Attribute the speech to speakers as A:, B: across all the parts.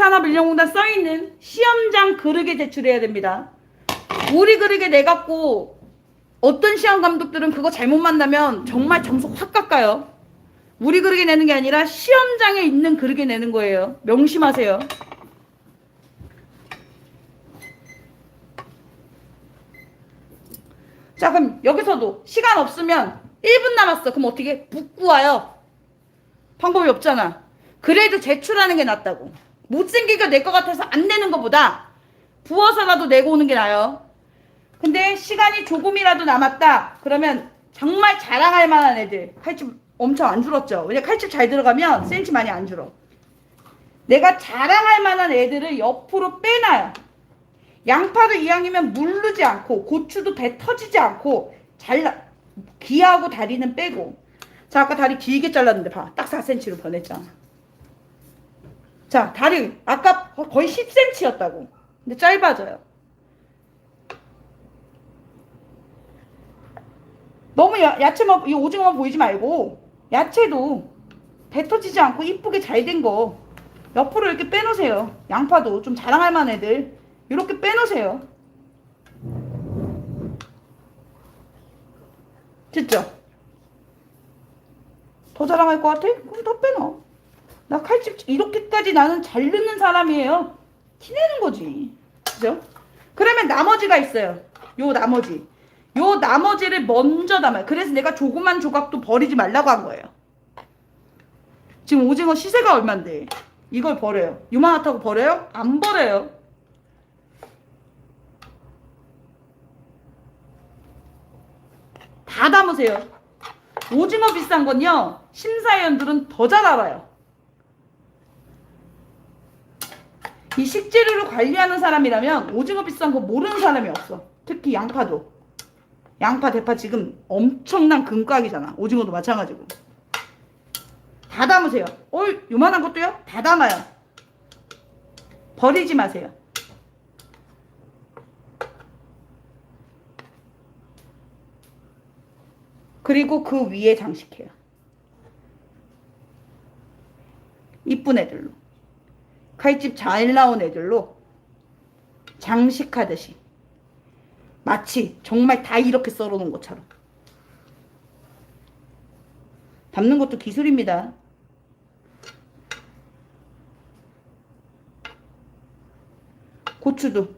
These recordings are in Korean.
A: 한국산업인력공단 써있는 시험장 그릇에 제출해야 됩니다. 우리 그릇에 내갖고 어떤 시험 감독들은 그거 잘못 만나면 정말 점수 확 깎아요. 우리 그릇에 내는 게 아니라 시험장에 있는 그릇에 내는 거예요. 명심하세요. 자, 그럼 여기서도 시간 없으면 1분 남았어. 그럼 어떻게? 붓고 와요. 방법이 없잖아. 그래도 제출하는 게 낫다고. 못생기게 낼것 같아서 안 내는 것보다 부어서라도 내고 오는 게 나아요. 근데 시간이 조금이라도 남았다. 그러면 정말 자랑할 만한 애들. 칼집 엄청 안 줄었죠. 왜냐 칼집 잘 들어가면 센치 많이 안 줄어. 내가 자랑할 만한 애들을 옆으로 빼놔요. 양파도 이왕이면 물르지 않고 고추도 배 터지지 않고 잘라 귀하고 다리는 빼고 자 아까 다리 길게 잘랐는데 봐 딱 4cm로 변했잖아 자 다리 아까 거의 10cm였다고 근데 짧아져요 너무 야, 야채만 이 오징어만 보이지 말고 야채도 배 터지지 않고 이쁘게 잘 된 거 옆으로 이렇게 빼놓으세요 양파도 좀 자랑할 만한 애들 이렇게 빼놓으세요 됐죠? 더 자랑할 것 같아? 그럼 더 빼놔. 나 칼집 이렇게까지 나는 잘 넣는 사람이에요. 티내는 거지. 그죠? 그러면 나머지가 있어요. 요 나머지. 요 나머지를 먼저 담아요. 그래서 내가 조그만 조각도 버리지 말라고 한 거예요. 지금 오징어 시세가 얼만데 이걸 버려요. 요만하다고 버려요? 안 버려요. 다 담으세요. 오징어 비싼 건요, 심사위원들은 더 잘 알아요. 이 식재료를 관리하는 사람이라면 오징어 비싼 거 모르는 사람이 없어. 특히 양파도. 양파, 대파 지금 엄청난 금가이잖아. 오징어도 마찬가지고. 다 담으세요. 어, 요만한 것도요? 다 담아요. 버리지 마세요. 그리고 그 위에 장식해요. 이쁜 애들로. 칼집 잘 나온 애들로 장식하듯이. 마치 정말 다 이렇게 썰어 놓은 것처럼. 담는 것도 기술입니다. 고추도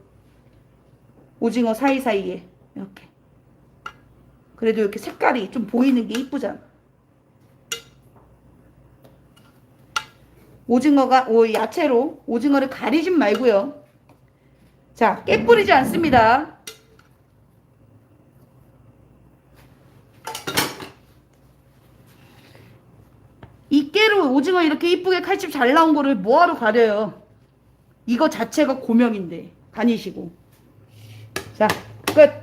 A: 오징어 사이사이에 이렇게. 그래도 이렇게 색깔이 좀 보이는 게 이쁘잖아. 오징어가 오 야채로 오징어를 가리진 말고요. 자, 깨 뿌리지 않습니다. 이 깨로 오징어 이렇게 이쁘게 칼집 잘 나온 거를 뭐하러 가려요? 이거 자체가 고명인데 다니시고. 자, 끝.